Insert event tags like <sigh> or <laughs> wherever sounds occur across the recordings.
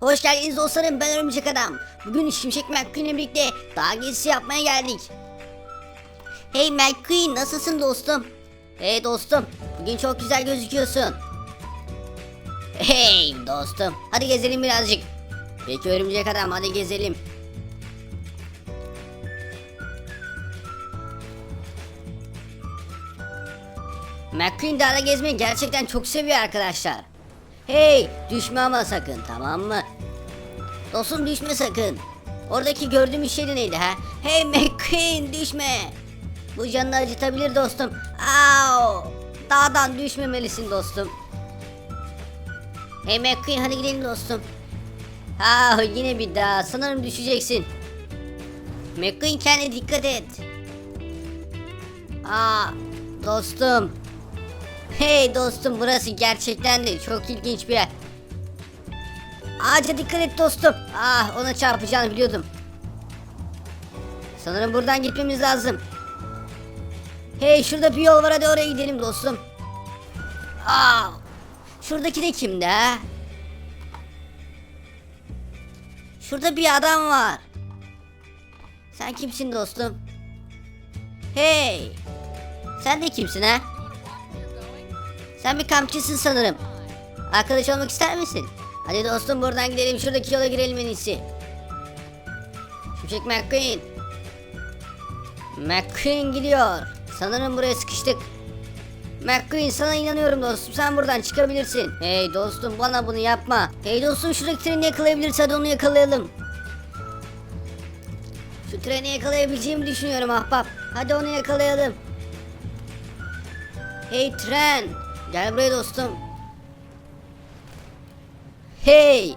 Hoş geldiniz dostlarım ben Örümcek Adam. Bugün Şimşek McQueen'le birlikte dağ gezisi yapmaya geldik. Hey McQueen nasılsın dostum? Hey dostum bugün çok güzel gözüküyorsun. Hey dostum hadi gezelim birazcık. Peki Örümcek Adam hadi gezelim. McQueen dağda gezmeyi gerçekten çok seviyor arkadaşlar. Hey düşme ama sakın tamam mı? Dostum düşme sakın. Oradaki gördüğümüz şey de neydi ha? Hey <laughs> McQueen düşme. Bu canını acıtabilir dostum. Au! Dağdan düşmemelisin dostum. Hey McQueen hadi gidelim dostum. Ah yine bir daha sanırım düşeceksin. McQueen kendine dikkat et. Aa dostum. Hey dostum burası gerçekten de çok ilginç bir yer. Ağaca dikkat et dostum. Ah ona çarpacağını biliyordum. Sanırım buradan gitmemiz lazım. Hey şurada bir yol var hadi oraya gidelim dostum. Aa, şuradaki de kimdi ha? Şurada bir adam var. Sen kimsin dostum? Hey! Sen de kimsin ha? Sen bir kampçısın sanırım. Arkadaş olmak ister misin? Hadi dostum buradan gidelim şuradaki yola girelim en iyisi. Şimşek McQueen. McQueen gidiyor. Sanırım buraya sıkıştık. McQueen sana inanıyorum dostum sen buradan çıkabilirsin. Hey dostum bana bunu yapma. Hey dostum şuradaki treni yakalayabilirse hadi onu yakalayalım. Şu treni yakalayabileceğimi düşünüyorum ahbap. Hadi onu yakalayalım. Hey tren. Gel buraya dostum. Hey.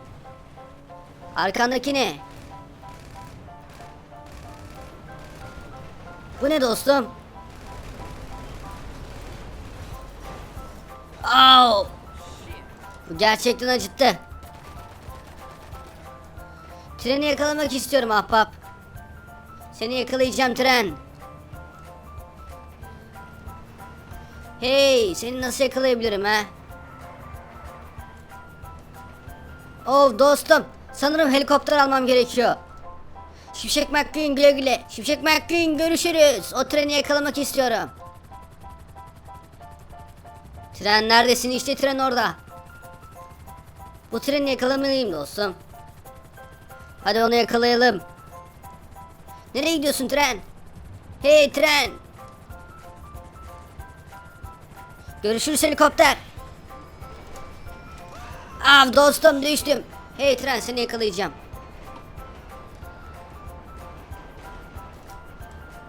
Arkandaki ne? Bu ne dostum? Au! Bu gerçekten acıttı. Treni yakalamak istiyorum ahbap. Seni yakalayacağım tren. Hey, seni nasıl yakalayabilirim ha? Oh dostum, sanırım helikopter almam gerekiyor. Şimşek McQueen güle güle. Şimşek McQueen görüşürüz. O treni yakalamak istiyorum. Tren neredesin? İşte tren orada. Bu treni yakalamalıyım dostum. Hadi onu yakalayalım. Nereye gidiyorsun tren? Hey tren. Görüşürüz helikopter. Av dostum düştüm. Hey tren seni yakalayacağım.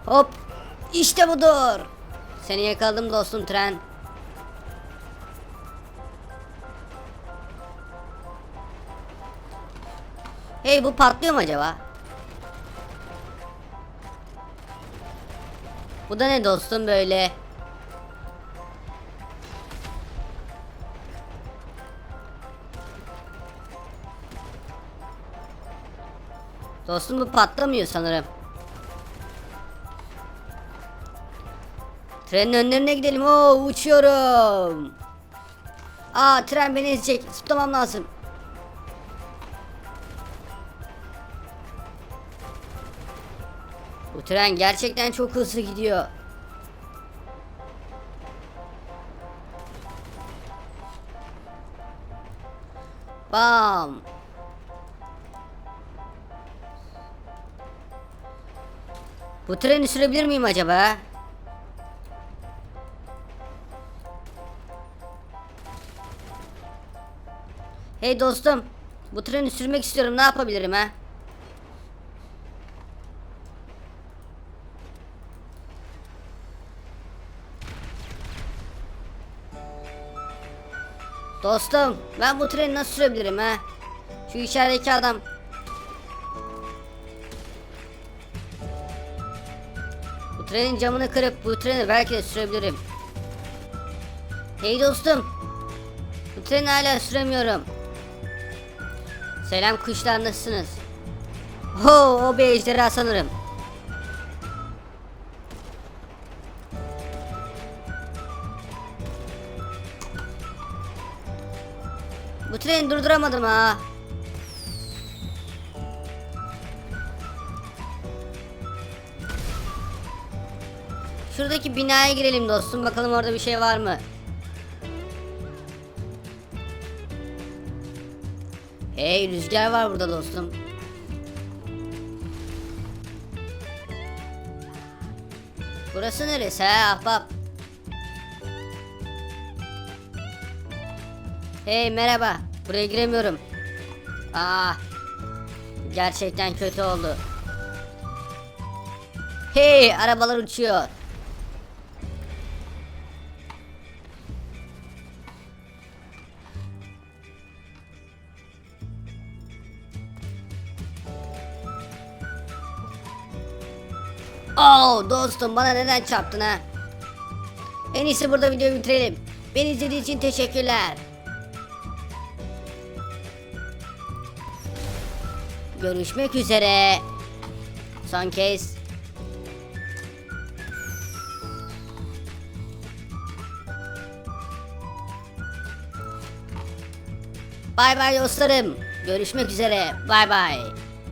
Hop. İşte budur. Seni yakaladım dostum tren. Hey bu patlıyor mu acaba? Bu da ne dostum böyle? Dostum bu patlamıyor sanırım. Trenin önlerine gidelim. Oo uçuyorum. Aa tren beni ezecek. Zıplamam lazım. Bu tren gerçekten çok hızlı gidiyor. Bam. Bu treni sürebilir miyim acaba? Hey dostum, bu treni sürmek istiyorum. Ne yapabilirim ha? Dostum, ben bu treni nasıl sürebilirim ha? Şu içerideki adam Bu trenin camını kırıp bu treni belki de sürebilirim. Hey dostum. Bu treni hala süremiyorum. Selam kuşlar nasılsınız? Ho o bir ejderha sanırım. Bu treni durduramadım ha. Şuradaki binaya girelim dostum. Bakalım orada bir şey var mı? Hey rüzgar var burada dostum. Burası neresi ha ahbap? Hey merhaba. Buraya giremiyorum. Aa. Gerçekten kötü oldu. Hey arabalar uçuyor. Oh dostum bana neden çarptın ha? En iyisi burada videoyu bitirelim. Beni izlediğin için teşekkürler. Görüşmek üzere. Son kez. Bay bay dostlarım. Görüşmek üzere. Bay bay.